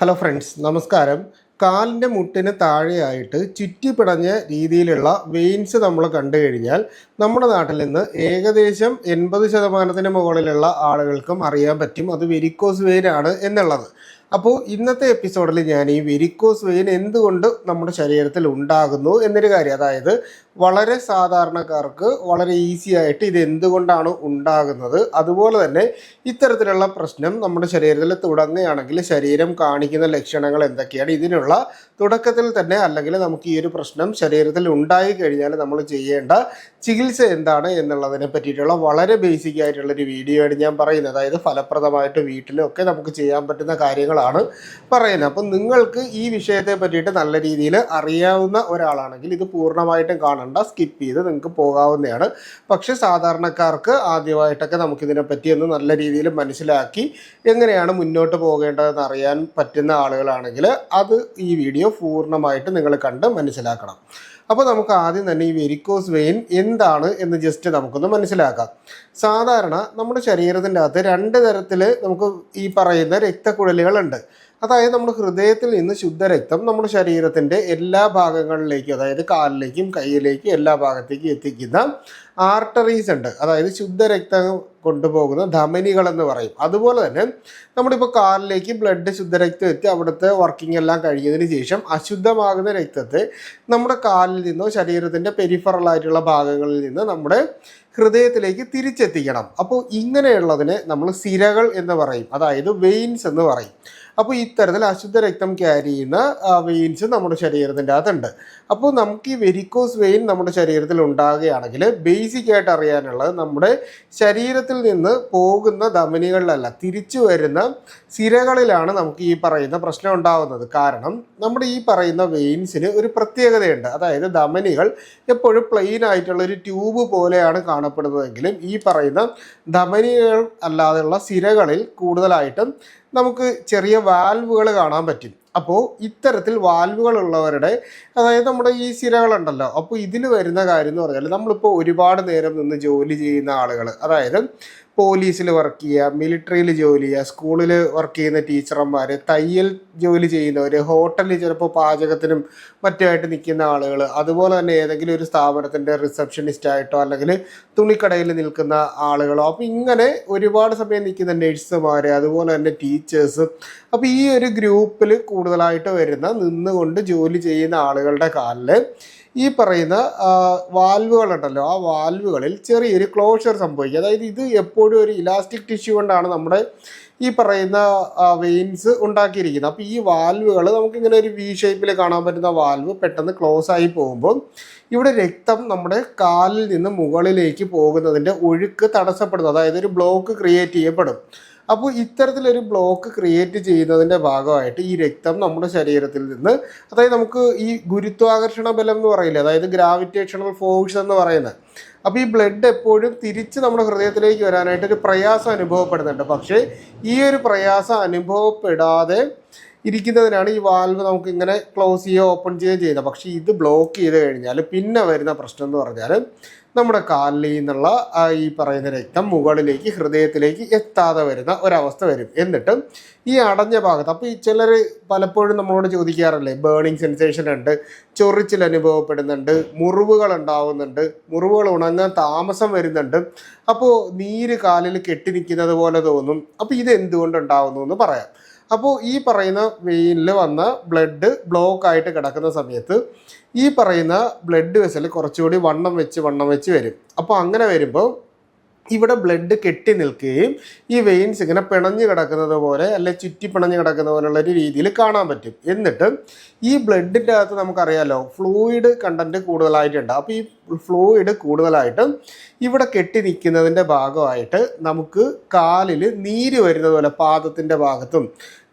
Hello friends നമസ്കാരം. കാലിന്റെ മുട്ടിന് താഴെയായിട്ട് ചുറ്റിപ്പിടഞ്ഞ രീതിയിലുള്ള വെയിൻസ് നമ്മൾ കണ്ടു കഴിഞ്ഞാൽ നമ്മുടെ നാട്ടിൽ നിന്ന് ഏകദേശം എൺപത് ശതമാനത്തിന് മുകളിലുള്ള ആളുകൾക്കും അറിയാൻ പറ്റും അത് വെരിക്കോസ് വെയിനാണ് എന്നുള്ളത്. അപ്പോൾ ഇന്നത്തെ എപ്പിസോഡിൽ ഞാൻ ഈ വെരിക്കോസ് വെയിൻ എന്തുകൊണ്ട് നമ്മുടെ ശരീരത്തിൽ ഉണ്ടാകുന്നു എന്നൊരു കാര്യം അതായത് വളരെ സാധാരണക്കാർക്ക് വളരെ ഈസി ആയിട്ട് ഇത് എന്തുകൊണ്ടാണ് ഉണ്ടാകുന്നത്? അതുപോലെ തന്നെ ഇത്തരത്തിലുള്ള പ്രശ്നം നമ്മുടെ ശരീരത്തിൽ തുടങ്ങുകയാണെങ്കിൽ ശരീരം കാണിക്കുന്ന ലക്ഷണങ്ങൾ എന്തൊക്കെയാണ്? ഇതിനുള്ള തുടക്കത്തിൽ തന്നെ അല്ലെങ്കിൽ നമുക്ക് ഈ ഒരു പ്രശ്നം ശരീരത്തിൽ ഉണ്ടായി കഴിഞ്ഞാൽ നമ്മൾ ചെയ്യേണ്ട ചികിത്സ എന്താണ് എന്നുള്ളതിനെ പറ്റിയിട്ടുള്ള വളരെ ബേസിക് ആയിട്ടുള്ളൊരു വീഡിയോ ആണ് ഞാൻ പറയുന്നത്. അതായത് ഫലപ്രദമായിട്ട് വീട്ടിലൊക്കെ നമുക്ക് ചെയ്യാൻ പറ്റുന്ന കാര്യങ്ങളാണ് പറയുന്നത്. അപ്പം നിങ്ങൾക്ക് ഈ വിഷയത്തെ പറ്റിയിട്ട് നല്ല രീതിയിൽ അറിയാവുന്ന ഒരാളാണെങ്കിൽ ഇത് പൂർണമായിട്ടും കാണണ്ട സ്കിപ്പ് ചെയ്ത് നിങ്ങൾക്ക് പോകാവുന്നതാണ്. പക്ഷെ സാധാരണക്കാർക്ക് ആദ്യമായിട്ടൊക്കെ നമുക്കിതിനെ പറ്റി ഒന്ന് നല്ല രീതിയിൽ മനസ്സിലാക്കി എങ്ങനെയാണ് മുന്നോട്ട് പോകേണ്ടതെന്ന് അറിയാൻ പറ്റുന്ന ആളുകളാണെങ്കിൽ അത് ഈ വീഡിയോ പൂർണമായിട്ട് നിങ്ങൾ കണ്ട് മനസ്സിലാക്കണം. അപ്പോൾ നമുക്ക് ആദ്യം തന്നെ ഈ വെരിക്കോസ് വെയിൻ എന്താണ് എന്ന് ജസ്റ്റ് നമുക്കൊന്ന് മനസ്സിലാക്കാം. സാധാരണ നമ്മുടെ ശരീരത്തിന്റെ അകത്ത് രണ്ട് തരത്തിൽ നമുക്ക് ഈ പറയുന്ന രക്തക്കുഴലുകളുണ്ട് கண்டது അതായത് നമ്മുടെ ഹൃദയത്തിൽ നിന്ന് ശുദ്ധരക്തം നമ്മുടെ ശരീരത്തിന്റെ എല്ലാ ഭാഗങ്ങളിലേക്കും അതായത് കാലിലേക്കും കൈയിലേക്കും എല്ലാ ഭാഗത്തേക്കും എത്തിക്കുന്ന ആർട്ടറീസ് ഉണ്ട്. അതായത് ശുദ്ധരക്തം കൊണ്ടുപോകുന്ന ധമനികൾ എന്ന് പറയും. അതുപോലെ തന്നെ നമ്മളിപ്പോൾ കാലിലേക്ക് ബ്ലഡ് ശുദ്ധരക്തം എത്തി അവിടുത്തെ വർക്കിംഗ് എല്ലാം കഴിഞ്ഞതിന് ശേഷം അശുദ്ധമാകുന്ന രക്തത്തെ നമ്മുടെ കാലിൽ നിന്നോ ശരീരത്തിന്റെ പെരിഫറൽ ആയിട്ടുള്ള ഭാഗങ്ങളിൽ നിന്ന് നമ്മുടെ ഹൃദയത്തിലേക്ക് തിരിച്ചെത്തിക്കണം. അപ്പോൾ ഇങ്ങനെയുള്ളതിനെ നമ്മൾ സിരകൾ എന്ന് പറയും. അതായത് വെയിൻസ് എന്ന് പറയും. അപ്പോൾ ഇത്തരത്തിൽ അശുദ്ധ രക്തം ക്യാരി ചെയ്യുന്ന വെയിൻസ് നമ്മുടെ ശരീരത്തിന്റെ അകത്തുണ്ട്. അപ്പോൾ നമുക്ക് ഈ വെരിക്കോസ് വെയിൻ നമ്മുടെ ശരീരത്തിൽ ഉണ്ടാകുകയാണെങ്കിൽ ബേസിക് ആയിട്ട് അറിയാനുള്ളത് നമ്മുടെ ശരീരത്തിൽ നിന്ന് പോകുന്ന ധമനികളിലല്ല തിരിച്ചു വരുന്ന സിരകളിലാണ് നമുക്ക് ഈ പറയുന്ന പ്രശ്നം ഉണ്ടാകുന്നത് കാരണം നമ്മുടെ ഈ പറയുന്ന വെയിൻസിന് ഒരു പ്രത്യേകതയുണ്ട്. അതായത് ധമനികൾ എപ്പോഴും പ്ലെയിൻ ആയിട്ടുള്ള ഒരു ട്യൂബ് പോലെയാണ് കാണപ്പെടുന്നതെങ്കിലും ഈ പറയുന്ന ധമനികൾ അല്ലാതെയുള്ള സിരകളിൽ കൂടുതലായിട്ടും നമുക്ക് ചെറിയ വാൽവുകൾ കാണാൻ പറ്റും. അപ്പോൾ ഇത്തരത്തിൽ വാൽവുകൾ ഉള്ളവരുടെ അതായത് നമ്മുടെ ഈ സിരകളുണ്ടല്ലോ അപ്പോൾ ഇതിൽ വരുന്ന കാര്യം എന്ന് പറഞ്ഞാൽ നമ്മളിപ്പോൾ ഒരുപാട് നേരം നിന്ന് ജോലി ചെയ്യുന്ന ആളുകൾ അതായത് പോലീസിൽ വർക്ക് ചെയ്യുക മിലിറ്ററിയിൽ ജോലി ചെയ്യുക സ്കൂളിൽ വർക്ക് ചെയ്യുന്ന ടീച്ചർമാർ തയ്യൽ ജോലി ചെയ്യുന്നവർ ഹോട്ടലിൽ ചിലപ്പോൾ പാചകത്തിനും മറ്റുമായിട്ട് നിൽക്കുന്ന ആളുകൾ അതുപോലെ തന്നെ ഏതെങ്കിലും ഒരു സ്ഥാപനത്തിന്റെ റിസപ്ഷനിസ്റ്റ് ആയിട്ടോ അല്ലെങ്കിൽ തുണിക്കടയിൽ നിൽക്കുന്ന ആളുകളോ അപ്പോൾ ഇങ്ങനെ ഒരുപാട് സമയം നിൽക്കുന്ന നഴ്സുമാർ അതുപോലെ തന്നെ ടീച്ചേഴ്സ് അപ്പോൾ ഈ ഒരു ഗ്രൂപ്പിൽ കൂടുതലായിട്ട് വരുന്ന നിന്നുകൊണ്ട് ജോലി ചെയ്യുന്ന ആളുകളുടെ കാലിൽ ഈ പറയുന്ന വാൽവുകളുണ്ടല്ലോ. ആ വാൽവുകളിൽ ചെറിയൊരു ക്ലോഷർ സംഭവിക്കുക അതായത് ഇത് എപ്പോഴും ഒരു ഇലാസ്റ്റിക് ടിഷ്യൂ കൊണ്ടാണ് നമ്മുടെ ഈ പറയുന്ന വെയിൻസ് ഉണ്ടാക്കിയിരിക്കുന്നത്. അപ്പോൾ ഈ വാൽവുകൾ നമുക്കിങ്ങനെ ഒരു വി ഷേപ്പിൽ കാണാൻ പറ്റുന്ന വാൽവ് പെട്ടെന്ന് ക്ലോസ് ആയി പോകുമ്പോൾ ഇവിടെ രക്തം നമ്മുടെ കാലിൽ നിന്ന് മുകളിലേക്ക് പോകുന്നതിന്റെ ഒഴുക്ക് തടസ്സപ്പെടുന്നു. അതായത് ഒരു ബ്ലോക്ക് ക്രിയേറ്റ് ചെയ്യപ്പെടും. അപ്പോൾ ഇത്തരത്തിലൊരു ബ്ലോക്ക് ക്രിയേറ്റ് ചെയ്യുന്നതിന്റെ ഭാഗമായിട്ട് ഈ രക്തം നമ്മുടെ ശരീരത്തിൽ നിന്ന് അതായത് നമുക്ക് ഈ ഗുരുത്വാകർഷണ ബലം എന്ന് പറയില്ലേ അതായത് ഗ്രാവിറ്റേഷണൽ ഫോഴ്സ് എന്ന് പറയുന്നത് അപ്പോൾ ഈ ബ്ലഡ് എപ്പോഴും തിരിച്ച് നമ്മുടെ ഹൃദയത്തിലേക്ക് വരാനായിട്ട് ഒരു പ്രയാസം അനുഭവപ്പെടുന്നുണ്ട്. പക്ഷേ ഈ ഒരു പ്രയാസം അനുഭവപ്പെടാതെ ഇരിക്കുന്നതിനാണ് ഈ വാൽവ് നമുക്ക് ഇങ്ങനെ ക്ലോസ് ചെയ്യുകയോ ഓപ്പൺ ചെയ്യുകയോ ചെയ്യുന്നത്. പക്ഷേ ഇത് ബ്ലോക്ക് ചെയ്ത് കഴിഞ്ഞാൽ പിന്നെ വരുന്ന പ്രശ്നം എന്ന് പറഞ്ഞാൽ നമ്മുടെ കാലിൽ നിന്നുള്ള ഈ പറയുന്ന രക്തം മുകളിലേക്ക് ഹൃദയത്തിലേക്ക് എത്താതെ വരുന്ന ഒരവസ്ഥ വരും. എന്നിട്ട് ഈ അടഞ്ഞ ഭാഗത്ത് അപ്പോൾ ഈ ചിലർ പലപ്പോഴും നമ്മളോട് ചോദിക്കാറല്ലേ ബേണിംഗ് സെൻസേഷൻ ഉണ്ട് ചൊറിച്ചിൽ അനുഭവപ്പെടുന്നുണ്ട് മുറിവുകൾ ഉണ്ടാവുന്നുണ്ട് മുറിവുകൾ ഉണങ്ങാൻ താമസം വരുന്നുണ്ട് അപ്പോൾ നീര് കാലിൽ കെട്ടി നിൽക്കുന്നത് പോലെ തോന്നും അപ്പോൾ ഇത് എന്തുകൊണ്ട് ഉണ്ടാവുന്നു എന്ന് പറയാം. അപ്പോൾ ഈ പറയുന്ന വെയിനിൽ വന്ന ബ്ലഡ് ബ്ലോക്ക് ആയിട്ട് കിടക്കുന്ന സമയത്ത് ഈ പറയുന്ന ബ്ലഡ് വെസൽ കുറച്ചുകൂടി വണ്ണം വെച്ച് വണ്ണം വെച്ച് വരും. അപ്പോൾ അങ്ങനെ വരുമ്പോൾ ഇവിടെ ബ്ലഡ് കെട്ടി നിൽക്കുകയും ഈ വെയിൻസ് ഇങ്ങനെ പിണഞ്ഞു കിടക്കുന്നത് പോലെ അല്ലെ ചുറ്റി പിണഞ്ഞു കിടക്കുന്ന പോലുള്ള ഒരു രീതിയിൽ കാണാൻ പറ്റും. എന്നിട്ട് ഈ ബ്ലഡിന്റെ അകത്ത് നമുക്കറിയാലോ ഫ്ലൂയിഡ് കണ്ടന്റ് കൂടുതലായിട്ടുണ്ട്. അപ്പോൾ ഈ ഫ്ലൂയിഡ് കൂടുതലായിട്ട് ഇവിടെ കെട്ടി നിൽക്കുന്നതിന്റെ ഭാഗമായിട്ട് നമുക്ക് കാലിൽ നീര് വരുന്നത് പോലെ പാദത്തിന്റെ ഭാഗത്തും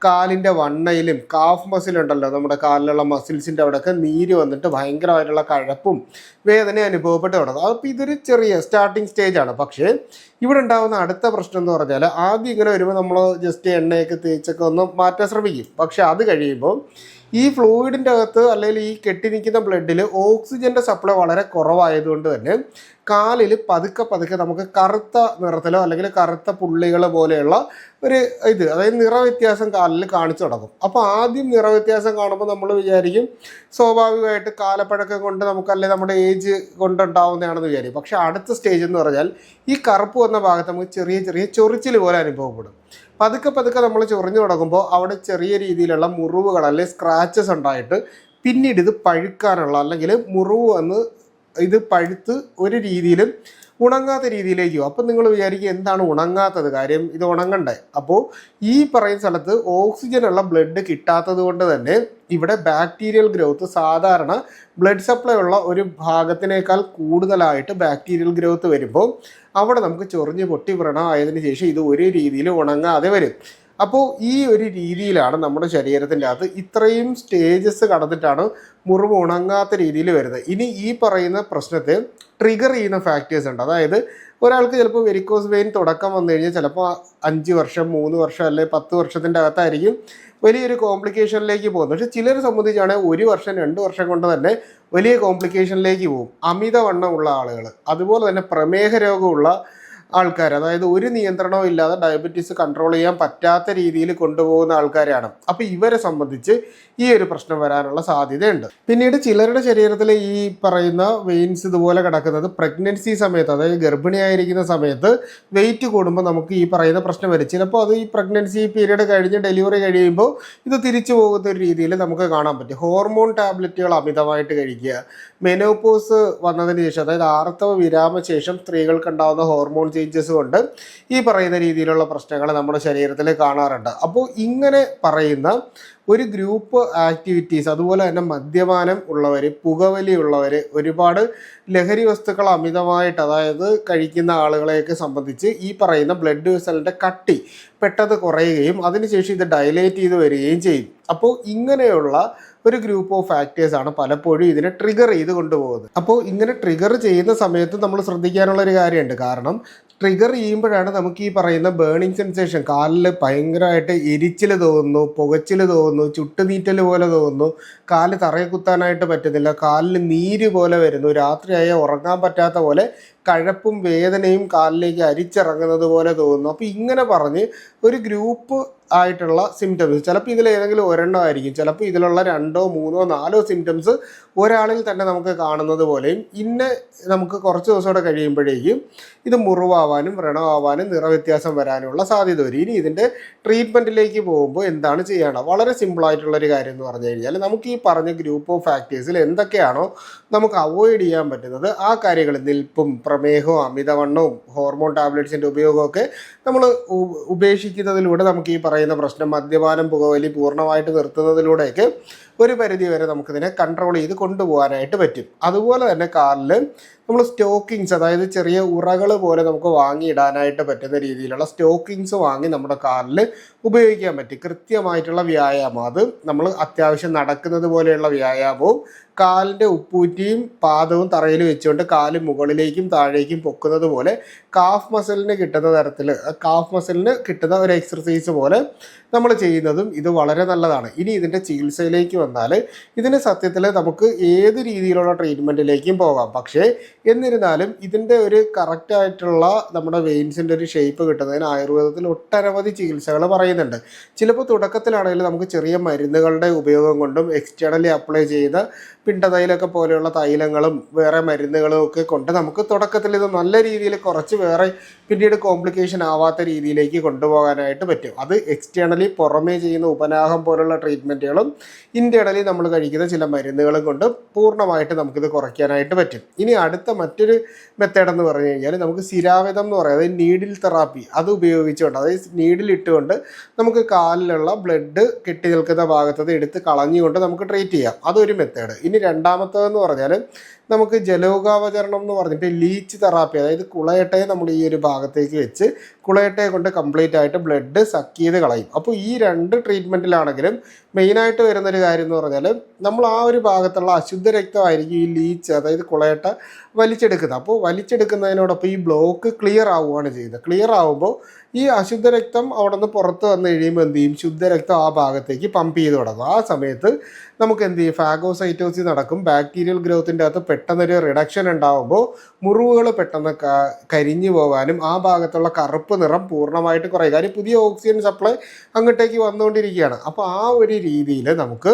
കാലിന്റെ വണ്ണയിലും കാഫ് മസിലുണ്ടല്ലോ നമ്മുടെ കാലിലുള്ള മസിൽസിന്റെ അവിടെയൊക്കെ നീര് വന്നിട്ട് ഭയങ്കരമായിട്ടുള്ള കഴപ്പും വേദന അനുഭവപ്പെട്ട് തുടങ്ങും അപ്പോൾ ഇതൊരു ചെറിയ സ്റ്റാർട്ടിങ് സ്റ്റേജാണ് പക്ഷേ ഇവിടെ ഉണ്ടാകുന്ന അടുത്ത പ്രശ്നം എന്ന് പറഞ്ഞാൽ ആദ്യം ഇങ്ങനെ വരുമ്പോൾ നമ്മൾ ജസ്റ്റ് എണ്ണയൊക്കെ തേച്ചൊക്കെ ഒന്ന് മാറ്റാൻ ശ്രമിക്കും. പക്ഷേ അത് കഴിയുമ്പോൾ ഈ ഫ്ലൂയിഡിന്റെ അകത്ത് അല്ലെങ്കിൽ ഈ കെട്ടി നിൽക്കുന്ന ബ്ലഡിൽ ഓക്സിജന്റെ സപ്ലൈ വളരെ കുറവായതുകൊണ്ട് തന്നെ കാലിൽ പതുക്കെ പതുക്കെ നമുക്ക് കറുത്ത നിറത്തിലോ അല്ലെങ്കിൽ കറുത്ത പുള്ളികൾ പോലെയുള്ള ഒരു ഇത് അതായത് നിറവ്യത്യാസം കാലിൽ കാണിച്ചു തുടങ്ങും. അപ്പോൾ ആദ്യം നിറവ്യത്യാസം കാണുമ്പോൾ നമ്മൾ വിചാരിക്കും സ്വാഭാവികമായിട്ട് കാലപ്പഴക്കം കൊണ്ട് നമുക്കല്ലേ നമ്മുടെ ഏജ് കൊണ്ടുണ്ടാവുന്നതാണെന്ന് വിചാരിക്കും. പക്ഷേ അടുത്ത സ്റ്റേജ് എന്ന് പറഞ്ഞാൽ ഈ കറുപ്പ് വന്ന ഭാഗത്ത് നമുക്ക് ചെറിയ ചെറിയ ചൊറിച്ചിൽ പോലെ അനുഭവപ്പെടും. പതുക്കെ പതുക്കെ നമ്മൾ ചൊറിഞ്ഞു തുടങ്ങുമ്പോൾ അവിടെ ചെറിയ രീതിയിലുള്ള മുറിവുകൾ അല്ലെങ്കിൽ സ്ക്രാച്ചസ് ഉണ്ടായിട്ട് പിന്നീട് ഇത് പഴുക്കാനുള്ള അല്ലെങ്കിൽ മുറിവ് വന്ന് ഇത് പഴുത്ത് ഒരു രീതിയിലും ഉണങ്ങാത്ത രീതിയിലേക്ക് പോകും. അപ്പം നിങ്ങൾ വിചാരിക്കും എന്താണ് ഉണങ്ങാത്തത്? കാര്യം ഇത് ഉണങ്ങണ്ടേ. അപ്പോൾ ഈ പറയുന്ന സ്ഥലത്ത് ഓക്സിജനുള്ള ബ്ലഡ് കിട്ടാത്തത് കൊണ്ട് തന്നെ ഇവിടെ ബാക്ടീരിയൽ ഗ്രോത്ത് സാധാരണ ബ്ലഡ് സപ്ലൈ ഉള്ള ഒരു ഭാഗത്തിനേക്കാൾ കൂടുതലായിട്ട് ബാക്ടീരിയൽ ഗ്രോത്ത് വരുമ്പോൾ അവിടെ നമുക്ക് ചൊറിഞ്ഞ് പൊട്ടി വ്രണമായതിനു ശേഷം ഇത് ഒരു രീതിയിൽ ഉണങ്ങാതെ വരും. അപ്പോൾ ഈ ഒരു രീതിയിലാണ് നമ്മുടെ ശരീരത്തിന്റെ അകത്ത് ഇത്രയും സ്റ്റേജസ് കടന്നിട്ടാണ് മുറിവ് ഉണങ്ങാത്ത രീതിയിൽ വരുന്നത്. ഇനി ഈ പറയുന്ന പ്രശ്നത്തെ ട്രിഗർ ചെയ്യുന്ന ഫാക്ടേഴ്സ് ഉണ്ട്. അതായത് ഒരാൾക്ക് ചിലപ്പോൾ വെരിക്കോസ് വെയിൻ തുടക്കം വന്നു കഴിഞ്ഞാൽ ചിലപ്പോൾ അഞ്ച് വർഷം മൂന്ന് വർഷം അല്ലെങ്കിൽ പത്ത് വർഷത്തിന്റെ അകത്തായിരിക്കും വലിയൊരു കോംപ്ലിക്കേഷനിലേക്ക് പോകുന്നത്. പക്ഷേ ചിലരെ സംബന്ധിച്ചാണെങ്കിൽ ഒരു വർഷം രണ്ട് വർഷം കൊണ്ട് തന്നെ വലിയ കോംപ്ലിക്കേഷനിലേക്ക് പോകും. അമിതവണ്ണമുള്ള ആളുകൾ അതുപോലെ തന്നെ പ്രമേഹ രോഗമുള്ള ആൾക്കാർ. അതായത് ഒരു നിയന്ത്രണവും ഇല്ലാതെ ഡയബറ്റീസ് കൺട്രോൾ ചെയ്യാൻ പറ്റാത്ത രീതിയിൽ കൊണ്ടുപോകുന്ന ആൾക്കാരാണ്. അപ്പോൾ ഇവരെ സംബന്ധിച്ച് ഈ ഒരു പ്രശ്നം വരാനുള്ള സാധ്യതയുണ്ട്. പിന്നീട് ചിലരുടെ ശരീരത്തിൽ ഈ പറയുന്ന വെയിൻസ് ഇതുപോലെ കിടക്കുന്നത് പ്രഗ്നൻസി സമയത്ത് അതായത് ഗർഭിണിയായിരിക്കുന്ന സമയത്ത് വെയിറ്റ് കൂടുമ്പോൾ നമുക്ക് ഈ പറയുന്ന പ്രശ്നം വരും. ചിലപ്പോൾ അത് ഈ പ്രഗ്നൻസി പീരീഡ് കഴിഞ്ഞ് ഡെലിവറി കഴിയുമ്പോൾ ഇത് തിരിച്ചു പോകുന്ന ഒരു രീതിയിൽ നമുക്ക് കാണാൻ പറ്റും. ഹോർമോൺ ടാബ്ലറ്റുകൾ അമിതമായിട്ട് കഴിക്കുക. മെനോപോസ് വന്നതിന് ശേഷം അതായത് ആർത്തവ വിരാമശേഷം സ്ത്രീകൾക്ക് ഉണ്ടാകുന്ന ഹോർമോൺ ചേഞ്ചസ് കൊണ്ട് ഈ പറയുന്ന രീതിയിലുള്ള പ്രശ്നങ്ങൾ നമ്മുടെ ശരീരത്തിൽ കാണാറുണ്ട്. അപ്പോൾ ഇങ്ങനെ പറയുന്ന ഒരു ഗ്രൂപ്പ് ആക്ടിവിറ്റീസ് അതുപോലെ തന്നെ മദ്യപാനം ഉള്ളവർ പുകവലി ഉള്ളവർ ഒരുപാട് ലഹരി വസ്തുക്കൾ അമിതമായിട്ട് അതായത് കഴിക്കുന്ന ആളുകളെയൊക്കെ സംബന്ധിച്ച് ഈ പറയുന്ന ബ്ലഡ് വെസലിന്റെ കട്ടി പെട്ടെന്ന് കുറയുകയും അതിനുശേഷം ഇത് ഡയലേറ്റ് ചെയ്ത് വരികയും ചെയ്യും. അപ്പോൾ ഇങ്ങനെയുള്ള ഒരു ഗ്രൂപ്പ് ഓഫ് ഫാക്ടേഴ്സ് ആണ് പലപ്പോഴും ഇതിനെ ട്രിഗർ ചെയ്ത് കൊണ്ടുപോകുന്നത്. അപ്പോൾ ഇങ്ങനെ ട്രിഗർ ചെയ്യുന്ന സമയത്ത് നമ്മൾ ശ്രദ്ധിക്കാനുള്ള ഒരു കാര്യമുണ്ട്. കാരണം ട്രിഗർ ചെയ്യുമ്പോഴാണ് നമുക്ക് ഈ പറയുന്ന ബേണിംഗ് സെൻസേഷൻ കാലിൽ ഭയങ്കരമായിട്ട് എരിച്ചിൽ തോന്നുന്നു പുകച്ചിൽ തോന്നുന്നു ചുട്ടുനീറ്റൽ പോലെ തോന്നുന്നു. കാൽ തറയെ കുത്താനായിട്ട് പറ്റുന്നില്ല. കാലിൽ നീര് പോലെ വരുന്നു. രാത്രിയായ ഉറങ്ങാൻ പറ്റാത്ത പോലെ കഴപ്പും വേദനയും കാലിലേക്ക് അരിച്ചിറങ്ങുന്നത് പോലെ തോന്നുന്നു. അപ്പോൾ ഇങ്ങനെ പറഞ്ഞ് ഒരു ഗ്രൂപ്പ് ആയിട്ടുള്ള സിംറ്റംസ് ചിലപ്പോൾ ഇതിൽ ഏതെങ്കിലും ഒരെണ്ണം ആയിരിക്കും. ചിലപ്പോൾ ഇതിലുള്ള രണ്ടോ മൂന്നോ നാലോ സിംറ്റംസ് ഒരാളിൽ തന്നെ നമുക്ക് കാണുന്നത് പോലെയും ഇന്ന നമുക്ക് കുറച്ച് ദിവസം കൂടെ കഴിയുമ്പോഴേക്കും ഇത് മുറിവാവാനും വ്രണമാവാനും നിറവ്യത്യാസം വരാനുള്ള സാധ്യത വരും. ഇനി ഇതിന്റെ ട്രീറ്റ്മെന്റിലേക്ക് പോകുമ്പോൾ എന്താണ് ചെയ്യേണ്ടത്? വളരെ സിമ്പിളായിട്ടുള്ളൊരു കാര്യം എന്ന് പറഞ്ഞു കഴിഞ്ഞാൽ നമുക്ക് ഈ പറഞ്ഞ ഗ്രൂപ്പ് ഓഫ് ഫാക്ടേഴ്സിൽ എന്തൊക്കെയാണോ നമുക്ക് അവോയ്ഡ് ചെയ്യാൻ പറ്റുന്നത് ആ കാര്യങ്ങൾ നിൽപ്പും പ്രമേഹവും അമിതവണ്ണവും ഹോർമോൺ ടാബ്ലറ്റ്സിന്റെ ഉപയോഗമൊക്കെ നമ്മൾ ഉപേക്ഷിക്കുന്നതിലൂടെ നമുക്ക് ഈ പറയുന്ന പ്രശ്നം മദ്യപാനം പുകവലി പൂർണമായിട്ട് നിർത്തുന്നതിലൂടെയൊക്കെ ഒരു പരിധി വരെ നമുക്കിതിനെ കൺട്രോൾ ചെയ്ത് കൊണ്ടുപോകാനായിട്ട് പറ്റും. അതുപോലെ തന്നെ കാറിൽ നമ്മൾ സ്റ്റോക്കിങ്സ് അതായത് ചെറിയ ഉറകൾ പോലെ നമുക്ക് വാങ്ങിയിടാനായിട്ട് പറ്റുന്ന രീതിയിലുള്ള സ്റ്റോക്കിങ്സ് വാങ്ങി നമ്മുടെ കാറിൽ ഉപയോഗിക്കാൻ പറ്റും. കൃത്യമായിട്ടുള്ള വ്യായാമം. അത് നമ്മൾ അത്യാവശ്യം നടക്കുന്നത് പോലെയുള്ള വ്യായാമവും കാലിന്റെ ഉപ്പൂറ്റിയും പാദവും തറയിൽ വെച്ചുകൊണ്ട് കാൽ മുകളിലേക്കും താഴേക്കും പൊക്കുന്നത് പോലെ കാഫ് മസിലിന് കിട്ടുന്ന തരത്തിൽ കാഫ് മസിലിന് കിട്ടുന്ന ഒരു എക്സർസൈസ് പോലെ നമ്മൾ ചെയ്യുന്നതും ഇത് വളരെ നല്ലതാണ്. ഇനി ഇതിന്റെ ചികിത്സയിലേക്ക് വന്നാൽ ഇതിന് സത്യത്തിൽ നമുക്ക് ഏത് രീതിയിലുള്ള ട്രീറ്റ്മെന്റിലേക്കും പോകാം. പക്ഷേ എന്നിരുന്നാലും ഇതിന്റെ ഒരു കറക്റ്റായിട്ടുള്ള നമ്മുടെ വെയിൻസിന്റെ ഒരു ഷേപ്പ് കിട്ടുന്നതിന് ആയുർവേദത്തിൽ ഒട്ടനവധി ചികിത്സകൾ പറയുന്നുണ്ട്. ചിലപ്പോൾ തുടക്കത്തിലാണെങ്കിൽ നമുക്ക് ചെറിയ മരുന്നുകളുടെ ഉപയോഗം കൊണ്ടും എക്സ്റ്റേണലി അപ്ലൈ ചെയ്ത പിണ്ടതൈലൊക്കെ പോലെയുള്ള തൈലങ്ങളും വേറെ മരുന്നുകളും ഒക്കെ കൊണ്ട് നമുക്ക് തുടക്കത്തിൽ ഇത് നല്ല രീതിയിൽ കുറച്ച് വേറെ പിന്നീട് കോംപ്ലിക്കേഷൻ ആവാത്ത രീതിയിലേക്ക് കൊണ്ടുപോകാനായിട്ട് പറ്റും. അത് എക്സ്റ്റേണലി പുറമേ ചെയ്യുന്ന ഉപനാഹം പോലുള്ള ട്രീറ്റ്മെന്റുകളും ഇന്റേണലി നമ്മൾ കഴിക്കുന്ന ചില മരുന്നുകൾ കൊണ്ട് പൂർണമായിട്ട് നമുക്കിത് കുറയ്ക്കാനായിട്ട് പറ്റും. ഇനി അടുത്ത മറ്റൊരു മെത്തേഡ് എന്ന് പറഞ്ഞു കഴിഞ്ഞാൽ നമുക്ക് സ്ഥിരാവിധം എന്ന് പറയുന്നത് നീഡിൽ തെറാപ്പി അത് ഉപയോഗിച്ചുകൊണ്ട് അതായത് നീഡിൽ ഇട്ടുകൊണ്ട് നമുക്ക് കാലിലുള്ള ബ്ലഡ് കെട്ടി നിൽക്കുന്ന ഭാഗത്തത് എടുത്ത് കളഞ്ഞുകൊണ്ട് നമുക്ക് ട്രീറ്റ് ചെയ്യാം. അതൊരു മെത്തേഡ് ഇനി രണ്ടാമത്തേതെന്ന് പറഞ്ഞാൽ നമുക്ക് ജലോഗാവചരണം എന്ന് പറഞ്ഞിട്ട് ലീച്ച് തെറാപ്പി അതായത് കുളയട്ടയെ നമ്മൾ ഈ ഒരു ഭാഗത്തേക്ക് വെച്ച് കുളയട്ടയെ കൊണ്ട് കംപ്ലീറ്റ് ആയിട്ട് ബ്ലഡ് സക്ക് ചെയ്ത് കളയും. അപ്പോൾ ഈ രണ്ട് ട്രീറ്റ്മെന്റിലാണെങ്കിലും മെയിനായിട്ട് വരുന്നൊരു കാര്യം എന്ന് പറഞ്ഞാൽ നമ്മൾ ആ ഒരു ഭാഗത്തുള്ള അശുദ്ധ രക്തമായിരിക്കും ഈ ലീച്ച് അതായത് കുളയട്ട വലിച്ചെടുക്കുന്നത്. അപ്പോൾ വലിച്ചെടുക്കുന്നതിനോടൊപ്പം ഈ ബ്ലോക്ക് ക്ലിയർ ആവുകയാണ് ചെയ്യുന്നത്. ക്ലിയർ ആവുമ്പോൾ ഈ അശുദ്ധ രക്തം അവിടെ നിന്ന് പുറത്ത് വന്ന് കഴിയുമ്പോൾ എന്ത് ചെയ്യും? ശുദ്ധരക്തം ആ ഭാഗത്തേക്ക് പമ്പ് ചെയ്ത് തുടങ്ങും. ആ സമയത്ത് നമുക്ക് എന്ത് ചെയ്യും? ഫാഗോസൈറ്റോസി നടക്കും. ബാക്ടീരിയൽ ഗ്രോത്തിന്റെ അകത്ത് പെട്ടെന്നൊരു റിഡക്ഷൻ ഉണ്ടാകുമ്പോൾ മുറിവുകൾ പെട്ടെന്ന് കരിഞ്ഞു പോകാനും ആ ഭാഗത്തുള്ള കറുപ്പ് നിറം പൂർണമായിട്ട് കുറയും. കാര്യം പുതിയ ഓക്സിജൻ സപ്ലൈ അങ്ങോട്ടേക്ക് വന്നുകൊണ്ടിരിക്കുകയാണ്. അപ്പോൾ ആ ഒരു രീതിയിൽ നമുക്ക്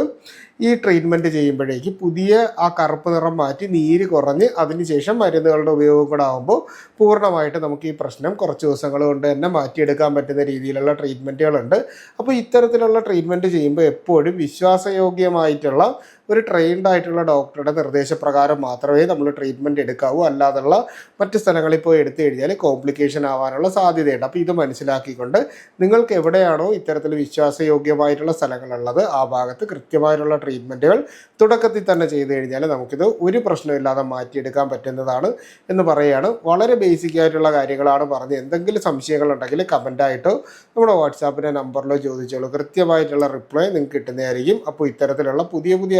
ഈ ട്രീറ്റ്മെന്റ് ചെയ്യുമ്പോഴേക്ക് പുതിയ ആ കറുപ്പ് നിറം മാറ്റി നീര് കുറഞ്ഞ് അതിനുശേഷം മരുന്നുകളുടെ ഉപയോഗം കൂടെ ആകുമ്പോൾ പൂർണമായിട്ട് നമുക്ക് ഈ പ്രശ്നം കുറച്ച് ദിവസങ്ങൾ കൊണ്ട് തന്നെ മാറ്റിയെടുക്കാൻ പറ്റുന്ന രീതിയിലുള്ള ട്രീറ്റ്മെന്റുകളുണ്ട് അപ്പോൾ ഇത്തരത്തിലുള്ള ട്രീറ്റ്മെന്റ് ചെയ്യുമ്പോൾ എപ്പോഴും വിശ്വാസയോഗ്യമായിട്ടുള്ള ഒരു ട്രെയിൻഡ് ആയിട്ടുള്ള ഡോക്ടറുടെ നിർദ്ദേശപ്രകാരം മാത്രമേ നമ്മൾ ട്രീറ്റ്മെന്റ് എടുക്കാവൂ. അല്ലാതുള്ള മറ്റ് സ്ഥലങ്ങളിൽ പോയി എടുത്തു കഴിഞ്ഞാൽ കോംപ്ലിക്കേഷൻ ആവാനുള്ള സാധ്യതയുണ്ട്. അപ്പോൾ ഇത് മനസ്സിലാക്കിക്കൊണ്ട് നിങ്ങൾക്ക് എവിടെയാണോ ഇത്തരത്തിൽ വിശ്വാസയോഗ്യമായിട്ടുള്ള സ്ഥലങ്ങളുള്ളത് ആ ഭാഗത്ത് കൃത്യമായിട്ടുള്ള ട്രീറ്റ്മെന്റുകൾ തുടക്കത്തിൽ തന്നെ ചെയ്തു കഴിഞ്ഞാൽ നമുക്കിത് ഒരു പ്രശ്നമില്ലാതെ മാറ്റിയെടുക്കാൻ പറ്റുന്നതാണ് എന്ന് പറയുകയാണ്. വളരെ ബേസിക് ആയിട്ടുള്ള കാര്യങ്ങളാണ് പറഞ്ഞത്. എന്തെങ്കിലും സംശയങ്ങളുണ്ടെങ്കിൽ കമന്റായിട്ടോ നമ്മുടെ വാട്സാപ്പിന്റെ നമ്പറിലോ ചോദിച്ചോളൂ. കൃത്യമായിട്ടുള്ള റിപ്ലൈ നിങ്ങൾക്ക് കിട്ടുന്നതായിരിക്കും. അപ്പോൾ ഇത്തരത്തിലുള്ള പുതിയ പുതിയ